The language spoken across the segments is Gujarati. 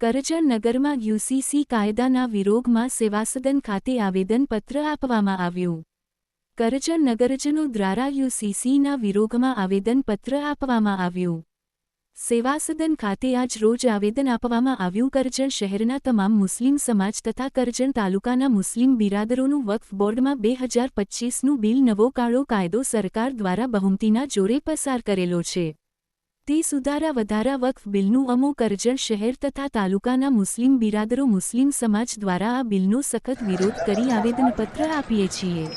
કરજણ નગરમાં યુસીસી કાયદાના વિરોધમાં સેવાસદન ખાતે આવેદનપત્ર આપવામાં આવ્યું. કરજણ નગરજનો દ્વારા યુસીસીના વિરોધમાં આવેદનપત્ર આપવામાં આવ્યું. સેવાસદન ખાતે આજ રોજ આવેદન આપવામાં આવ્યું. કરજણ શહેરના તમામ મુસ્લિમ સમાજ તથા કરજણ તાલુકાના મુસ્લિમ બિરાદરોનું વક્ફ બોર્ડમાં બે હજાર પચ્ચીસનું બિલ નવો કાળો કાયદો સરકાર દ્વારા બહુમતીના જોરે પસાર કરેલો છે. તે સુધારા વધારા વક્ફ બિલનું અમુક કરજણ શહેર તથા તાલુકાના મુસ્લિમ બિરાદરો મુસ્લિમ સમાજ દ્વારા આ બિલનો સખત વિરોધ કરી આવેદનપત્ર આપીએ છીએ.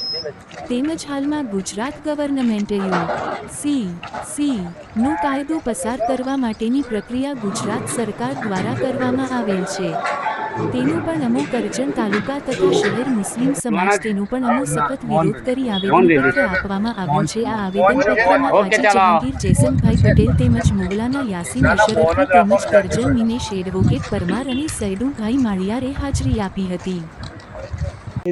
તેમજ હાલમાં ગુજરાત ગવર્નમેન્ટે યુ. સી. સી. નો કાયદો પસાર કરવા માટેની પ્રક્રિયા ગુજરાત સરકાર દ્વારા કરવામાં આવેલ છે. તેનો પણ અમો કરજણ તાલુકા તથા શહેર મુસ્લિમ સમાજ તેનો પણ અમો સખત વિરોધ કરી આવેદનપત્ર આપવામાં આવ્યું છે. આ આવેદનપત્રમાં હાજી જહાંગીર જેસનભાઈ પટેલ તેમજ મોગલાના યાસીન અશરફી તેમજ કરજણ મિનેશ એડવોકેટ પરમાર અને સૈડુભાઈ માળિયારે હાજરી આપી હતી.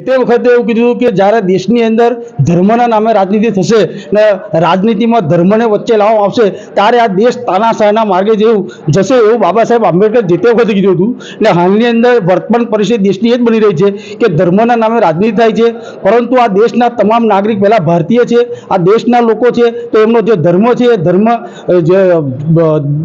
તે વખતે એવું કીધું કે જ્યારે દેશની અંદર ધર્મના નામે રાજનીતિ થશે ને રાજનીતિમાં ધર્મને વચ્ચે લાવવામાં આવશે, ત્યારે આ દેશ તાનાશાહના માર્ગે જેવું જશે એવું બાબા સાહેબ આંબેડકર જે તે વખતે કીધું હતું. ને હાલની અંદર વર્તમાન પરિસ્થિતિ દેશની એ જ બની રહી છે કે ધર્મના નામે રાજનીતિ થાય છે, પરંતુ આ દેશના તમામ નાગરિક પહેલાં ભારતીય છે, આ દેશના લોકો છે, તો એમનો જે ધર્મ છે એ ધર્મ જે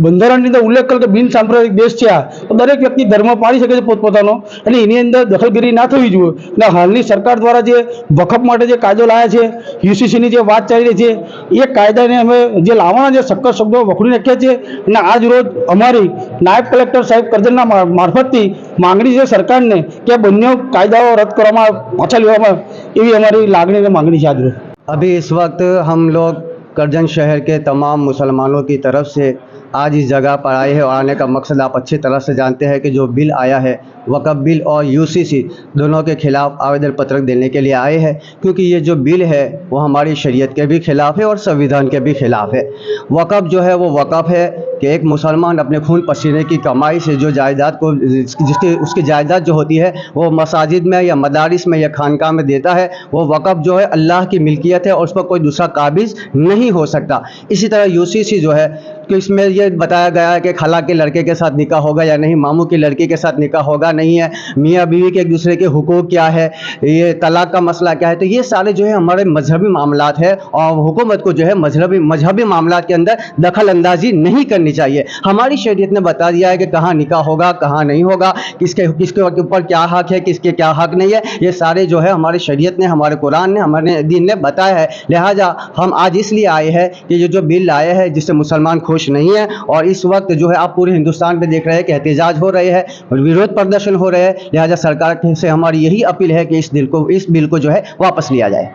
બંધારણની અંદર ઉલ્લેખ કરે કે બિન સાંપ્રદાયિક દેશ છે આ, તો દરેક વ્યક્તિ ધર્મ પાળી શકે છે પોતપોતાનો અને એની અંદર દખલગીરી ના થવી જોઈએ. અને હાલની સરકાર દ્વારા જે વખફ માટે જે કાયદો લાયા છે યુસીસીની જે વાત ચાલી રહી છે એ કાયદાને અમે જે લાવવાના જે સક્કર શબ્દો વખોડી નાખ્યા છે અને આજ રોજ અમારી નાયબ કલેક્ટર સાહેબ કરજણના મા- મારફતથી માંગણી છે સરકારને કે આ બંને કાયદાઓ રદ કરવામાં પાછા લેવામાં એવી અમારી લાગણી અને માંગણી છે આજ રોજ अभी इस वक्त हम लोग करजन शहर के तमाम मुसलमानों की तरफ से आज इस जगह पर आए हैं और आने का मकसद आप अच्छी तरह से जानते हैं कि जो बिल आया है, वकफ बिल और यूसीसी दोनों के खिलाफ आवेदन पत्र देने के लिए आए हैं, क्योंकि ये जो बिल है, वो हमारी शरीयत के भी खिलाफ है और संविधान के भी खिलाफ है। वकफ जो है, वो वकफ है कि एक मुसलमान अपने खून पसीने की कमाई से जो जायदाद को, जिसकी, उसकी जायदाद जो होती है, वो मसाजिद में या मदारिस में या खानका में देता है, वो वक़्फ़ जो है अल्लाह की मिल्कियत है और उस पर कोई दूसरा काबिज नहीं हो सकता। इसी तरह यूसीसी जो है, कि इसमें ये बताया गया है कि खला के लड़के के साथ निकाह होगा या नहीं, मामू की लड़की के साथ निकाह होगा, नहीं है। मियाँ बीवी के एक दूसरे के हुकूक क्या है, ये तलाक का मसला क्या है? तो ये सारे जो है हमारे मजहबी मामलात है और हुकूमत को जो है मजहबी मजहबी मामलात के अंदर दखल अंदाजी नहीं करनी चाहिए। हमारी शरीयत ने बता दिया है कि कहाँ निकाह होगा, कहाँ नहीं होगा, किसके किसके ऊपर क्या हक है, किसके क्या हक नहीं है, ये सारे जो है हमारी शरीयत ने, हमारे कुरान ने, हमारे दीन ने बताया है। लिहाजा हम आज इसलिए आए हैं कि ये जो बिल आए हैं, जिससे मुसलमान खुश नहीं है, और इस वक्त जो है आप पूरे हिंदुस्तान में देख रहे हैं कि एहतजाज हो रहे हैं विरोध प्रदर्शन हो रहे हैं। लिहाजा सरकार से हमारी यही अपील है कि इस दिल को, इस बिल को जो है वापस लिया जाए।